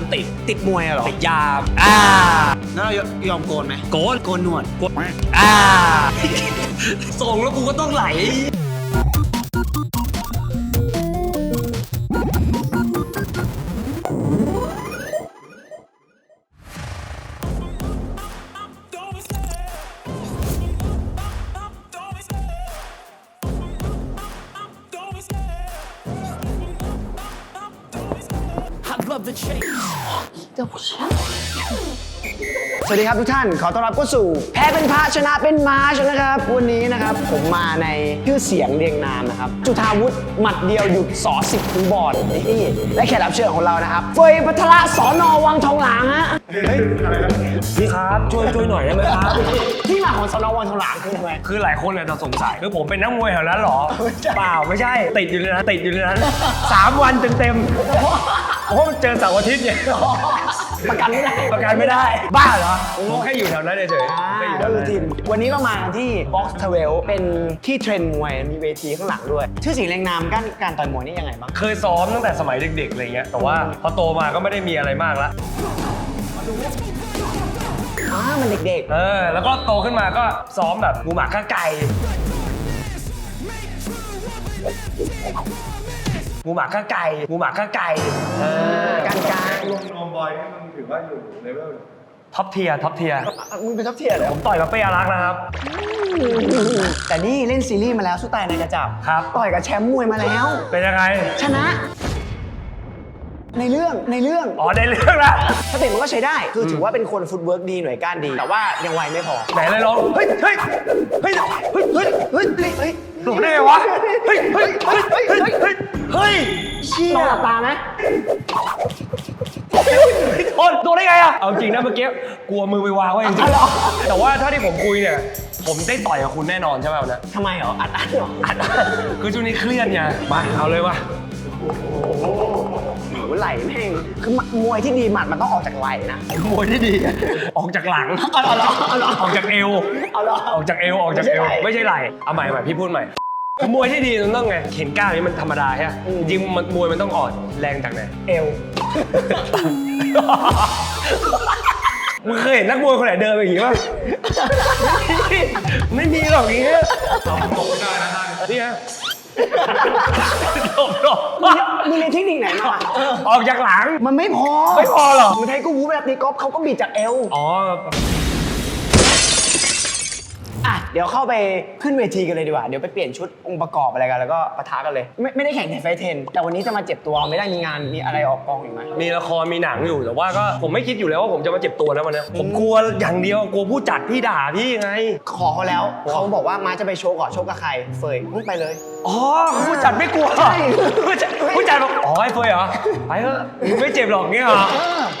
จนติด ติดมวยอะเหรอติดยาอ่าแล้วเรายอมโกนไหมโกนโกนหนวดกดอ่าส่งแล้วกูก็ต้องไหล สวัสดีครับทุกท่าน ขอต้อนรับเข้าสู่ แพ้เป็นพระชนะเป็นมาชนะครับ วันนี้นะครับผมมาในชื่อเสียงเรียงนามนะครับ จุธาวุฒิหมัดเดียวหยุดสอสิบคูบอลนี่และแขกรับเชิญของเรานะครับ เฟยพัทระสอนอวังทองหลางฮะพี่ครับช่วยช่วยหน่อยได้ไหมครับ ที่มาของสอนอวังทองหลางคือทำไมคือหลายคนเนี่ยจะสงสัยคือผมเป็นนักมวยแถวนั้นเหรอเปล่าไม่ใช่ ติดอยู่ในนั้นติดอยู่ในนั้นสามวันเต็มๆ เพราะว่ามันเจอเสาร์อาทิตย์เนี่ยประกันไม่ได้ ประกันไม่ได้ บ้าเหรอผมแค่อยู่แถวนั้นเฉยอ่าๆแค่อยู่แถก็วคืนั้อนทีมวันนี้ก็มาที่ Box 12 เป็นที่เทรนมวย มีเวทีข้างหลังด้วย ชื่อเสียงเรียงนามการการต่อยมวยนี่ยังไงบ้าง เคยซ้อมตั้งแต่สมัยเด็กๆอะไรเงี้ย แต่ว่าพอโตมาก็ไม่ได้มีอะไรมากละอ่ามันเด็กเออ แล้วก็โตขึ้นมาก็ซ้อมแบบหมูหมาข้าไก่ หมูหมาข้าไก่หมูหมาข้าไก่เออๆการการรวมรวมบอยนี่มันถือว่าอยู่เลเวลท็อปเทียร์ท็อปเทียร์มึงเป็นท็อปเทียร์เหรอผมต่อยกับเป้อารักษ์นะครับ แต่นี่เล่นซีรีส์มาแล้วสู้ตายในกระจับครับ ต่อยกับแชมป์มวยมาแล้ว เป็นยังไง ชนะ ในเรื่องในเรื่อง อ๋อได้เรื่องละสเต็ปมันก็ใช้ได้ คือถือว่าเป็นคนฟุตเวิร์กดีหน่วยก้านดี แต่ว่ายังไวไม่พอ ไหนเลยลอง เฮ้ย เฮ้ย เฮ้ย เฮ้ย เฮ้ย เฮ้ย เฮ้ยเฮ้ยหลุดได้ไงวะ เฮ้ย เฮ้ย เฮ้ย เฮ้ย เฮ้ยเฮ้ยเฮ้ยเชี่ยต้องหลับตาไหมโดนโดนได้ไงอะเอาจริงนะเมื่อกี้กลัวมือไปวางไว้จริงๆแต่ว่าถ้าที่ผมคุยเนี่ย ผมได้ต่อยกับคุณแน่นอนใช่ไหมวันนี้ทำไมเหรออัดอัดเหรออัดคือช่วงนี้เครียดไงมาเอาเลยว่ะโอ้โหไหลแม่งคือมวยที่ดีหมัดมันต้องออกจากไหลนะมวยที่ดีออกจากหลังเอาเหรอเอาเหรอออกจากเอวเอาเหรอออกจากเอวออกจากเอวไม่ไม่ใช่ใช่ไหไหล่ลเอาใหม่ใหม่พี่พูดใหม่คือ มวยที่ดีมันต้องไงเข็นกล้ามนี่มันธรรมดาใช่ไหมอืมจริงๆมันมวยมันต้องอ่อนแรงจากไหนเอวมึงเคยเห็นนักมวยคนไหนเดินแบบนี้ป่ะไม่มีหรอกอย่างเงี้ยตกไม่ได้นะท่านนี่ไงหลบหลบมึงเรียนเทคนิคไหนมาเออออกจากหลังมันไม่พอไม่พอเหรอมึงไทยกูวูเวลาตีกอล์ฟเขาก็บีดจากเอวอ๋อ อะเดี๋ยวเข้าไปขึ้นเวทีกันเลยดีกว่า เดี๋ยวไปเปลี่ยนชุดองค์ประกอบอะไรกันแล้วก็ปะทะกันเลย ไม่ไม่ได้แข่งในไฟเทน แต่วันนี้จะมาเจ็บตัวไม่ได้มีงานมีอะไรออกกองอีกไหม มีละครมีหนังอยู่แต่ว่าก็ผมไม่คิดอยู่แล้วว่าผมจะมาเจ็บตัวนะวันนี้ผมกลัวอย่างเดียวกลัวผู้จัดพี่ด่าพี่ไง ขอเขาแล้วเขาบอกว่ามาจะไปโชว์ก่อนโชว์กับใครเฟยมึงไปเลย อ๋อผู้จัดไม่กลัวใช่ผู้จัดผู้จัดบอกอ๋อไอ้เฟยเหรอไปเถอะมึงไม่เจ็บหรอกเงี้ยเหรอ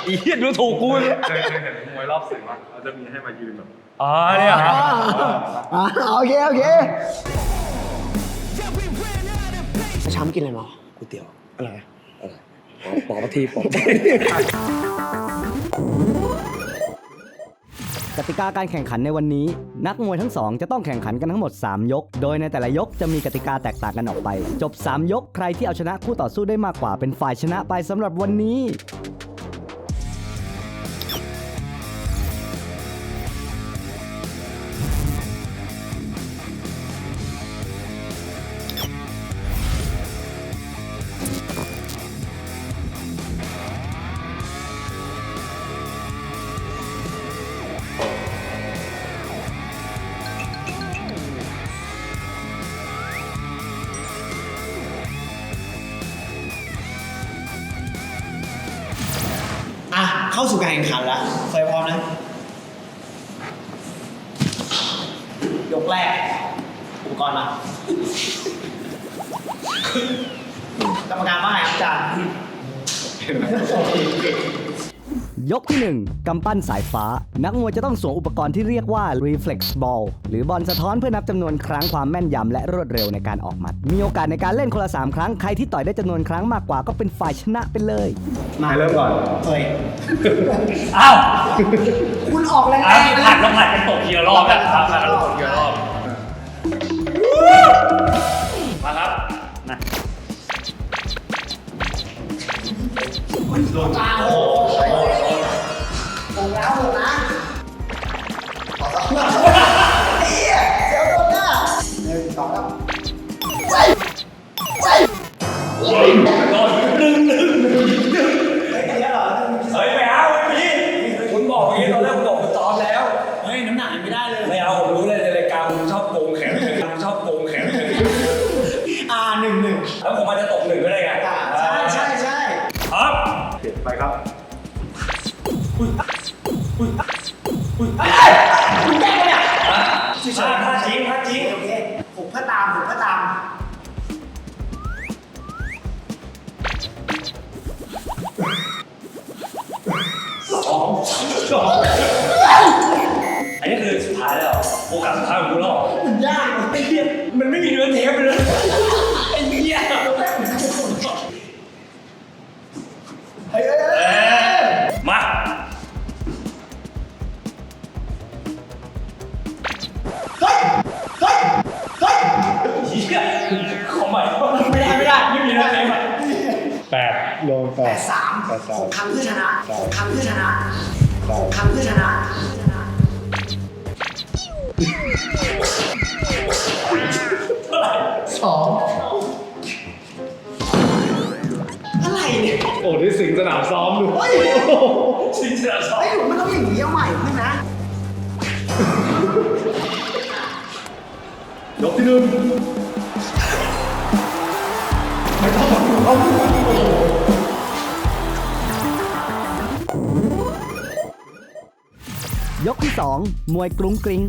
อีเหี้ยดูถูกกู เคยเคยเห็นมวยรอบสื่อปะเขาจะมีให้มายืนแบบ อ๋อเนี่ยเหรออ่าโอเค โอเคช้ำกินอะไรมาก๋วยเตี๋ยวอะไรปอกปทีปอกกติกาการแข่งขันในวันนี้ นักมวยทั้งสองจะต้องแข่งขันกันทั้งหมด 3 ยก โดยในแต่ละยกจะมีกติกาแตกต่างกันออกไป จบ 3 ยกใครที่เอาชนะคู่ต่อสู้ได้มากกว่าเป็นฝ่ายชนะไปสำหรับวันนี้ เข้าสู่การแข่งขันแล้วเฟยพร้อมนะ ยกแรก อุปกรณ์มากรรมการว่าไงครับอาจารย์ ยกที่ 1 กำปั้นสายฟ้า นักมวยจะต้องสวมอุปกรณ์ที่เรียกว่า reflex ball หรือบอลสะท้อนเพื่อนับจำนวนครั้งความแม่นยำและรวดเร็วในการออกหมัด มีโอกาสในการเล่นคนละ 3 ครั้ง ใครที่ต่อยได้จำนวนครั้งมากกว่าก็เป็นฝ่ายชนะไปเลย มาใครเริ่มก่อนเฟยอ้าวคุณออกแรงอ้าวๆผัดนะแล้วผัดกันตกทีละรอบแล้วผัดกันตกทีละรอบ โดนตาโหผมแล้วหมนะขอสักหน่อยเฮียเดี๋ยวโดนหน้าหนึ่งสองสามไปไปโดนหนึ่งหนึ่ โอกาสสุดท้ายของคุณแล้วเหรอมันยากมันไอ้เหี้ยมันไม่มีเนื้อเทปเลยไอ้เหี้ยเฮ้ยเฮ้ยเฮ้ยเอ้ยมาเฮ้ยเฮ้ยเฮ้ยเหี้ยขอใหม่ไม่ได้ไม่ได้ไม่มีเนื้อเทปอะแปดโลแปแปดดสามแปดสามหกครั้งเพื่อชนะหกครั้งเพื่อชนะหกครั้งเพื่อชนะ โอ้นี่สิงสนามซ้อมดูเฮ้ยชิงชนะสองเฮ้ยมันต้องอย่างนี้เอาใหม่เพื่อนนะ ยกที่หนึ่งยกที่ 2 มวยกรุงกริง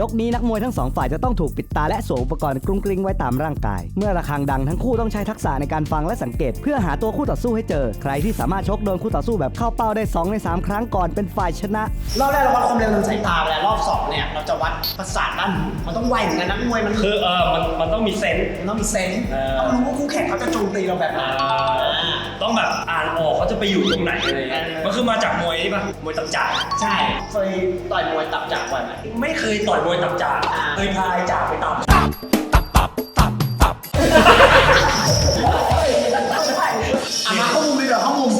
ยกนี้นักมวยทั้งสองฝ่ายจะต้องถูกปิดตาและสวมอุปกรณ์กรุงกริงไว้ตามร่างกาย เมื่อระฆังดังทั้งคู่ต้องใช้ทักษะในการฟังและสังเกต เพื่อหาตัวคู่ต่อสู้ให้เจอ ใครที่สามารถชกโดนคู่ต่อสู้แบบเข้าเป้าได้ 2 ใน 3 ครั้งก่อนเป็นฝ่ายชนะ รอบแรกเราวัดความเร็วทางสายตาไปแล้วรอบสองเนี่ยเราจะวัดประสาทด้านหูมันต้องไวเหมือนกันนักมวยมันคือเออมันมันต้องมีเซนส์ มันต้องมีเซนส์เออ ต้องรู้ว่าคู่แข่งเขาจะโจมตีเราแบบไหนต้องแบบอ่านออกเขาจะไปอยู่ตรงไหนอะไรเงี้ยมันคือมาจากมวยนี่ปะมวยตับจ่ายใช่เคยต่อยมวยตับจากไว้ไหมไม่เคยต่อยมวยตับจ่าเอ้ยพายจ่าไปตับอะมาเข้ามุมดีกว่าเข้ามุม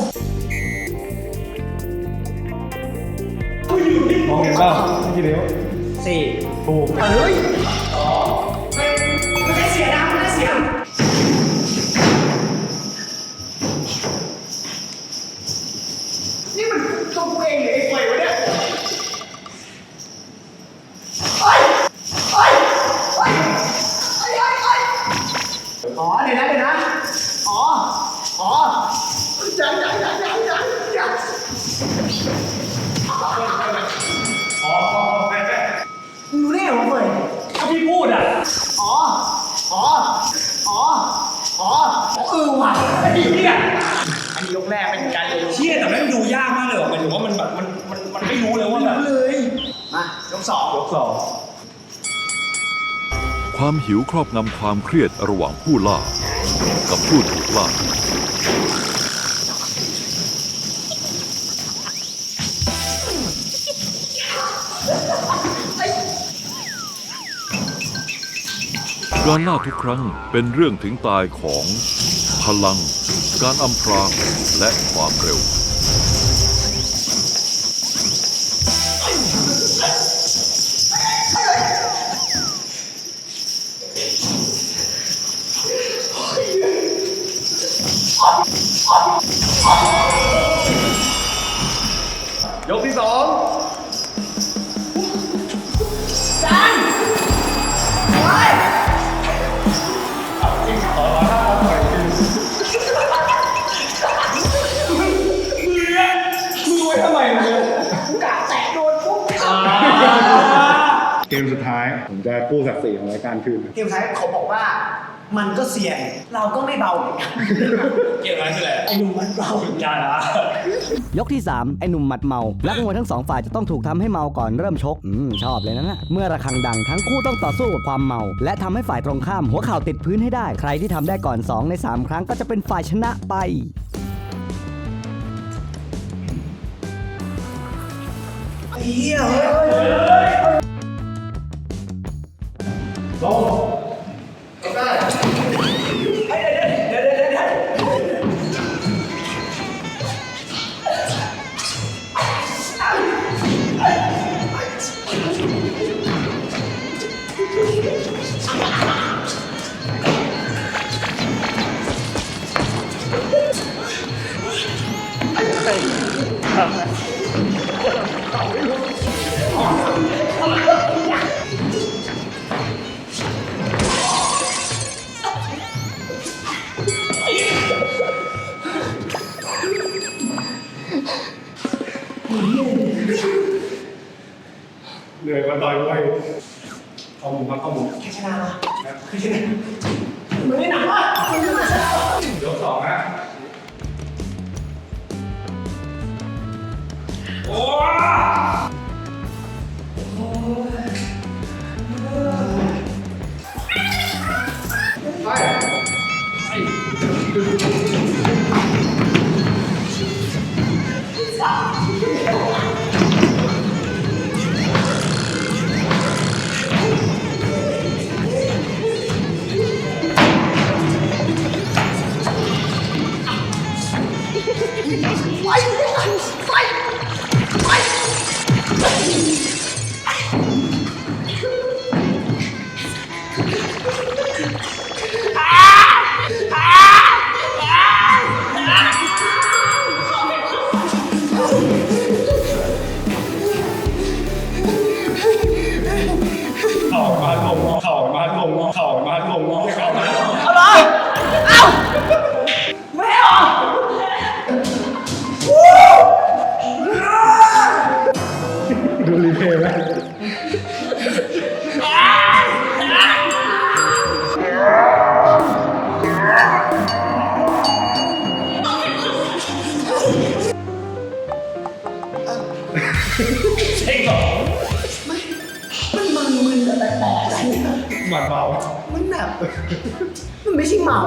มองเห็นเปล่ากี่เดียวสี่ถูกเฮ้ย เป็นการเรียนรู้เชี่ยแต่แม่งดูยากมากเลยว่ะหมายถึงว่ามันแบบมันมันมันไม่รู้เลยว่าแบบเลยมายกสองยกสองความหิวครอบงำความเครียดระหว่างผู้ล่า กับผู้ถูกล่า การล่าทุกครั้งเป็นเรื่องถึงตายของพลัง การอำพรางและความเร็ว ยกที่สอง ผมจะกู้ศักดิ์ศรีของรายการคืนเกมท้ายเขาบอกว่ามันก็เสี่ยง เราก็ไม่เบาเหมือนกันเกี่ยวอะไรคืออะไรไอ้หนุ่มมันเบาอย่าละยกที่ 3 ไอ้หนุ่มหมัดเมานักมวยทั้งสองฝ่ายจะต้องถูกทำให้เมาก่อนเริ่มชกอืมชอบเลยนะนะเมื่อระฆังดังทั้งคู่ต้องต่อสู้กับความเมา และทำให้ฝ่ายตรงข้ามหัวเข่าติดพื้นให้ได้ ใครที่ทำได้ก่อน 2 ใน 3 ครั้งก็จะเป็นฝ่ายชนะไปไอ้เหี้ยเฮ้ย เฮ้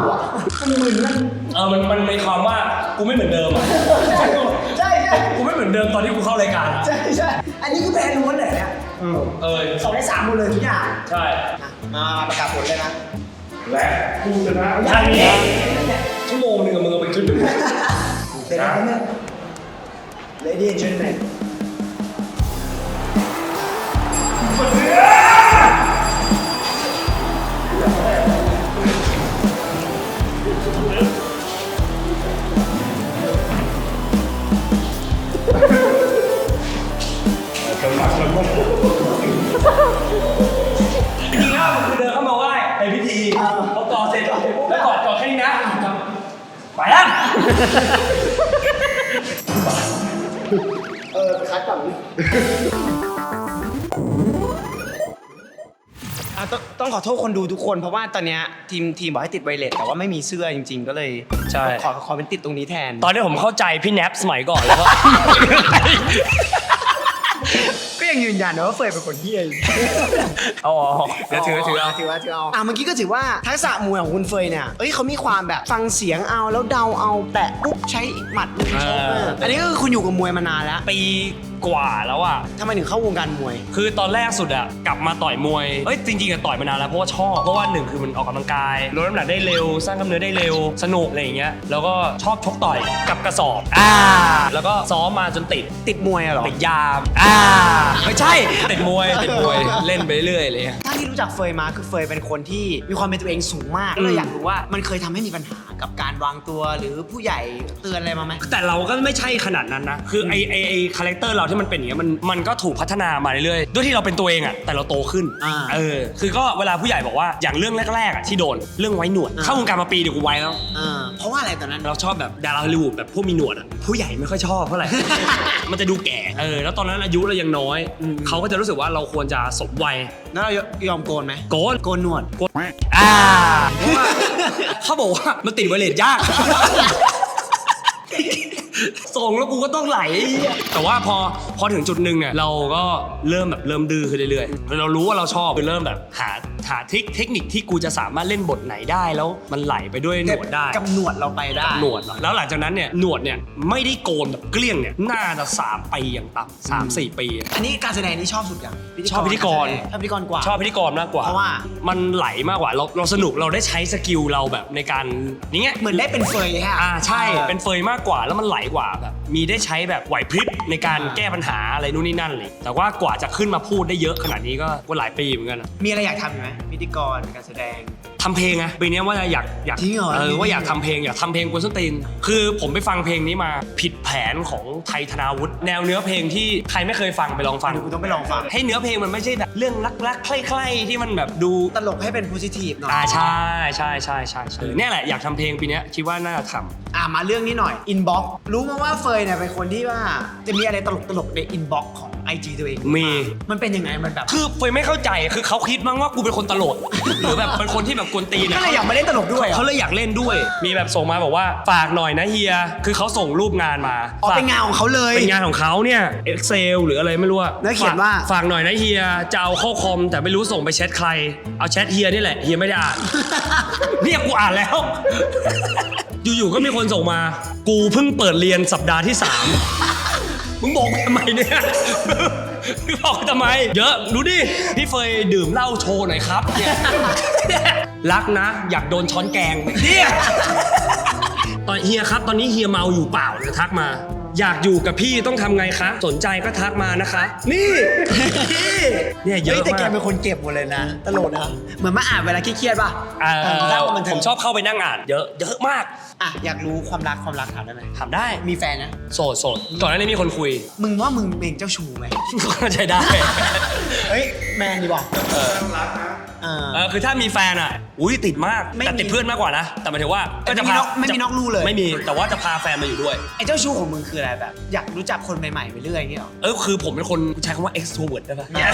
อะมันมึนมันเออมันมันในความว่ากูไม่เหมือนเดิมอะใช่ใช่กูไม่เหมือนเดิมตอนที่กูเข้ารายการอะใช่ใช่อันนี้คือแพ้ล้วนเลยเนี่ยเออสองในสามหมดเลยทุกอย่างใช่อะมาประกาศผลเลยนะและผู้ชนะทันนี้ชั่วโมงหนึ่งอะมึงเอาไปขึ้นหนึ่ง เดี๋ยวนะเนี่ย Lady and gentlemen จ ไปแล้ว เออคัดก่อนอะต้องต้องขอโทษคนดูทุกคน เพราะว่าตอนเนี้ยทีมทีมบอกให้ติดไวเลสแต่ว่าไม่มีเสื้อจริง ๆ ก็เลยใช่ ขอขอเป็นติดตรงนี้แทน ตอนนี้ผมเข้าใจพี่แนปสมัยก่อนแล้วว่าก็ ยังยืนยันนะว่าเฟยเป็นคนเฮียอยู่เอาออกเดี๋ยวถือถือเอา ถือว่าถือเอาอะเมื่อกี้ก็ถือว่าทักษะมวยของคุณเฟยเนี่ยเอ้ยเขามีความแบบฟังเสียงเอาแล้วเดาเอาแตะปุ๊บใช้หมัดชกเออ อันนี้ก็คือคุณอยู่กับมวยมานานแล้ว ปีกว่าแล้วอะ ทำไมถึงเข้าวงการมวย คือตอนแรกสุดอะกลับมาต่อยมวย เอ้ยจริงๆอะต่อยมานานแล้วเพราะว่าชอบเพราะว่าหนึ่งคือมันออกกำลังกายลดน้ำหนักได้เร็ว สร้างกล้ามเนื้อได้เร็ว สนุกอะไรอย่างเงี้ยแล้วก็ชอบชกต่อยกับกระสอบอ่าแล้วก็ซ้อมมาจนติดติดมวยอะเหรอติดยามอ่าไม่ใช่ ติดมวย ติดมวยเล่นไปเรื่อยเลย ถ้าที่รู้จักเฟยมาคือเฟยเป็นคนที่มีความเป็นตัวเองสูงมากก็เลยอยากรู้ว่ามันเคยทำให้มีปัญหากับการวางตัวหรือผู้ใหญ่เตือนอะไรมาไหมแต่เราก็ไม่ใช่ขนาดนั้นนะ คือไอไอไอคาแรคเตอร์เราที่มันเป็นอย่างเงี้ยมันมันก็ถูกพัฒนามาเรื่อยๆด้วยที่เราเป็นตัวเองอะแต่เราโตขึ้นอ่าเออคือก็เวลาผู้ใหญ่บอกว่าอย่างเรื่องแรกๆอะที่โดนเรื่องไว้หนวดอ่า เข้าวงการมาปีเดียวกูไว้แล้ว อ่าเพราะว่าอะไรตอนนั้น เราชอบแบบดาราฮอลลีวูดแบบพวกมีหนวดอะผู้ใหญ่ไม่ค่อยชอบเท่าไหร่ มันจะดูแก่เออแล้วตอนนั้นอายุเรายังน้อย อืม เขาก็จะรู้สึกว่าเราควรจะสมวัยแล้วเรายอมโกนไหมโกนโกนหนวดโกนอ่าเพราะว่าเขาบอกว่ามันติดไวเลสยาก ส่งแล้วกูก็ต้องไหล แต่ว่าพอพอถึงจุดหนึ่งเนี่ยเราก็เริ่มแบบเริ่มดื้อขึ้นเรื่อยๆเรารู้ว่าเราชอบคือเริ่มแบบหาหาเทคเทคนิคที่กูจะสามารถเล่นบทไหนได้แล้วมันไหลไปด้วยหนวดได้กับหนวดเราไปได้หนวดเหรอแล้วหลังจากนั้นเนี่ยหนวดเนี่ยไม่ได้โกนแบบเกลี้ยงเนี่ยน่าจะสามปีอย่างต่ำสามสี่ปี อันนี้การแสดงนี่ชอบสุดอย่างชอบพิธีกรชอบพิธีกรกว่าชอบพิธีกรมากกว่าเพราะว่ามันไหลมากกว่าเราเราสนุกเราได้ใช้สกิลเราแบบในการอย่างเงี้ยเหมือนได้เป็นเฟยฮะอ่าใช่เป็นเฟยมากกว่าแล้วมันไหลกว่าแบบมีได้ใช้แบบไหวพริบในการแก้ปัญหาอะไรนู่นนี่นั่นเลย แต่ว่ากว่าจะขึ้นมาพูดได้เยอะขนาดนี้ก็ก็หลายปีเหมือนกันนะมีอะไรอยากทำอยู่ไหมพิธีกรการแสดง ทำเพลงไงปีนี้ว่าอยากอยากจริงเหรอเออว่าอยากทำเพลงอยากทำเพลงกวนส้นตีนคือผมไปฟังเพลงนี้มาผิดแผนของไทยธนาวุฒิแนวเนื้อเพลงที่ใครไม่เคยฟังไปลองฟัง เดี๋ยวกูต้องไปลองฟัง ให้เนื้อเพลงมันไม่ใช่แบบเรื่องรักๆใคล้ๆที่มันแบบดู ตลกให้เป็นโพซิทีฟหน่อยอ่าใช่ใช่ใช่ใช่ใช่เนี่ยแหละอยากทำเพลงปีเนี้ยคิดว่าน่าจะทำ อะมาเรื่องนี้หน่อยอินบ็อกรู้มาว่าเฟยเนี่ยเป็นคนที่ว่าจะมีอะไรตลกๆในอินบ็อกของ IG ตัวเองมี มันเป็นยังไงมันแบบคือเฟยไม่เข้าใจคือเขาคิดมั้งว่ากูเป็นคนตลก หรือแบบเป็นคนที่แบบกวนตีนก็อะเลยอยากมาเล่นตลกด้วยเหรอเขาเลยอยากเล่นด้วย มีแบบส่งมาบอกว่าฝากหน่อยนะเฮีย คือเขาส่งรูปงานมาอ๋อฝกเป็นงานของเขาเลย เป็นงานของเขาเนี่ย Excel หรืออะไรไม่รู้อะแล้วเขียนว่า ฝกฝากหน่อยนะเฮียจะเอาเข้าคอม แต่ไม่รู้ส่งไปแชทใคร เอาแชทเฮียนี่แหละเฮียไม่ได้อ่าน เนี่ยกูอ่านแล้ว อยู่ๆก็มีคนส่งมา กูเพิ่งเปิดเรียนสัปดาห์ที่3มึ งบอกกูทำไมเนี่ยมึงบอกกูทำไม เยอะ ดูดิ พี่เฟยดื่มเหล้าโชว์หน่อยครับเนี่ยรักนะ อยากโดนช้อนแกงเนี่ยตอนเฮียครับ ตอนนี้เฮียเมาอยู่เปล่าเนี่ยทักมา อยากอยู่กับพี่ต้องทำไงคะ สนใจก็ทักมานะคะ นี่นี่เนี่ยเยเฮ้ยอะแต่แกมากเป็นคนเก็บหมดเลยนะ ตลกนะ เหมือนมาอ่านเวลาเครียดๆป่ะอ่าเออสร้างความบันเทิผงมชอบเข้าไปนั่งอ่าน เยอะ เยอะมากอะอยากรู้ความรักความรักถามได้ไหมถามได้ มีแฟนนะ โสดโสดก่อนหน้านี้มีคนคุย มึงว่ามึงเป็นเจ้าชู้ไหม ก็ใช้ได้ เฮ้ยแมนดีว่ะเออเออ เออคือถ้ามีแฟนอะ อุ้ยติดมาก ไม่แต่ติดมีเพื่อนมากกว่านะ แต่หมายถึงว่าแต่ก็จะไม่มีพานอกไม่มีนอกลู่เลย ไม่มี แต่ว่าจะพาแฟนมาอยู่ด้วย ไอ้เจ้าชู้ของมึงคืออะไรแบบ อยากรู้จักคนใหม่ๆไปเรื่อยอย่างเงี้ยเหรอ เออคือผมเป็นคนใช้คำว่า extrovert ได้ปะอ่า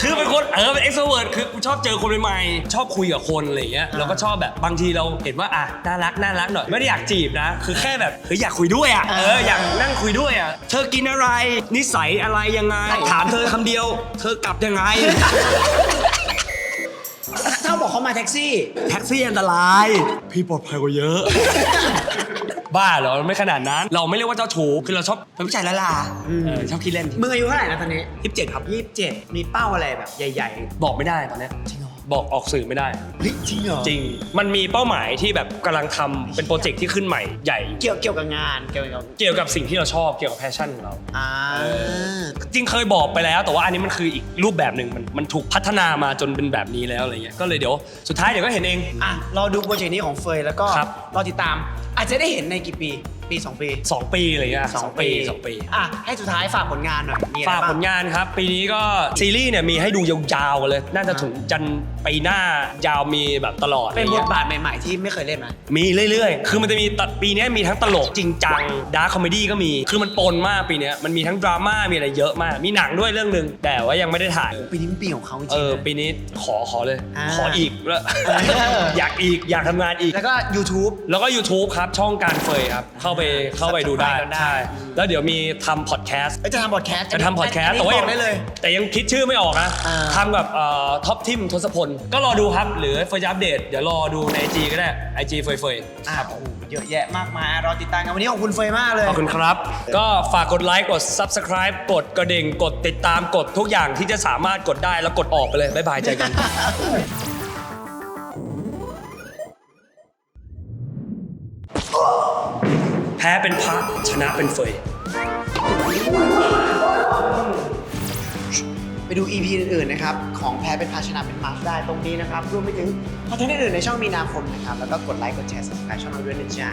คือเป็นคนเออเป็น extrovert คือกูชอบเจอคนใหม่ๆชอบคุยกับคนอะไรอย่างเงี้ยแล้วก็ชอบแบบบางทีเราเห็นว่าอะน่ารักน่ารักหน่อยไม่ได้อยากจีบนะ คือแค่แบบเฮ้ยอยากคุยด้วยอะเอออยากนั่งคุยด้วยอะเธอกินอะไร นิสัยอะไรยังไง ถามเธอคำเดียว เธอกลับยังไง ถ้าบอกเขามาแท็กซี่ แท็กซี่อันตราย พี่ปลอดภัยกว่าเยอะ บ้าเหรอไม่ขนาดนั้น เราไม่เรียกว่าเจ้าชู้คือเราชอบเป็นผู้ชายละลาเออชอบคิดเล่นมึงอายุเท่าไหร่นะตอนนี้ยี่สิบเจ็ดครับยี่สิบเจ็ดมีเป้าอะไรแบบใหญ่บอกไม่ได้ตอนเนี้ยๆจริงเหรอ บอกออกสื่อไม่ได้ เฮ้ยจริงเหรอจริง มันมีเป้าหมายที่แบบกำลังทำเป็นโปรเจกต์ที่ขึ้นใหม่ใหญ่ เกี่ยวเกี่ยวกับงานเกี่ยวกับเกี่ยวกับสิ่งที่เราชอบเกี่ยวกับแพชชั่นของเรา อ่าจริงเคยบอกไปแล้วแต่ว่าอันนี้มันคืออีกรูปแบบหนึ่งมันมันถูกพัฒนามาจนเป็นแบบนี้แล้วอะไรเงี้ยก็เลยเดี๋ยวสุดท้ายเดี๋ยวก็เห็นเอง อะรอดูโปรเจกต์นี้ของเฟยแล้วก็ครับรอติดตามอาจจะได้เห็นในกี่ปีปี2ปี2ปีอะไรเงี้ยสองปีสองปี อะ ให้สุดท้ายฝากผลงานหน่อยมีอะไรฝากบ้าผงลงานครับ ปีนี้ก็ซีรีส์เนี่ยมีให้ดูยาวๆกันเลย น่าจะถึงจันทร์ปีหน้ายาวมีแบบตลอดเป็นอะไรบงี้ทยบาทใหม่ ๆ ที่ไม่เคยเล่นไหมมีเรื่อยๆ คือมันจะมีตัดปีเนี้ยมีทั้งตลกจริงจังดาร์คคอมเมดี้ก็มี คือมันปนมากปีเนี้ยมันมีทั้งดราม่ามีอะไรเยอะมาก มีหนังด้วยเรื่องหนึ่งแต่ว่ายังไม่ได้ถ่าย ปีนี้เป็นปีของเขาจริงเอๆอนะ ปีนี้ขอขอเลย อ่าขออีกแล้วเออ อยากอีกอยากทำงานอีก แล้วก็ YouTube แล้วก็ YouTube ครับช่องการเฟยครับ เข้าไปเข้าไปดูได้ Subscribe กันได้ ใช่ แล้วเดี๋ยวมีทำพอดแคสต์ เอ้ยจะทำพอดแคสต์ จะทำพอดแคสต์นแต่นี้ว่าบยัอกได้เลย แต่ยังคิดชื่อไม่ออกนะอ่า ทำกับท็อปทิมทศพล ก็รอดูครับ หรือเฟยจะอัปเดต เดี๋ยวรอดูใน IG ก็ได้ IG เฟยเฟยอะโอ้โหเยอะแยะมากมายรอติดตามกันวันนี้ขอบคุณเฟยมากเลย ขอบคุณครับ ก็ฝากกดไลค์กด Subscribe กดกระดิ่งกดติดตามกดทุกอย่างที่จะสามารถกดได้แล้วกดออกไปเลย บ๊ายบายเจอกัน พ้เป็นพระชนะเป็นเฟย ไปดู EP อื่นๆนะครับ ของแพ้เป็นภาชนะเป็นมาสได้ตรงนี้นะครับ รวมไปถึงคอนเทนต์อื่นๆในช่องมีนาคมนะครับ แล้วก็กดไลค์กดแชร์ subscribe ช่องเราด้วยนะจ๊ะ